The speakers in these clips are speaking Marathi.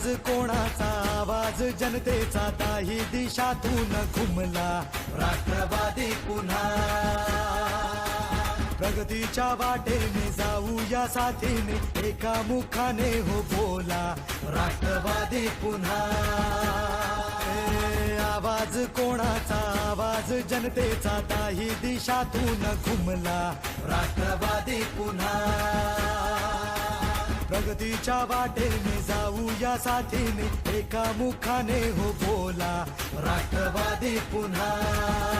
आवाज कोणाचा आवाज? जनतेचा काही दिशातून घुमला. राष्ट्रवादी पुन्हा. प्रगतीच्या वाटेने जाऊया साथीने. एका मुखाने हो बोला. राष्ट्रवादी पुन्हा. आवाज कोणाचा? आवाज जनतेचा काही दिशातून घुमला. राष्ट्रवादी प्रगतीच्या वाटेने जाऊया साथीने. एका मुखाने हो बोला राष्ट्रवादी पुन्हा.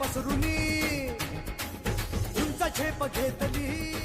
पसरुनी तुमचा झेप घेतली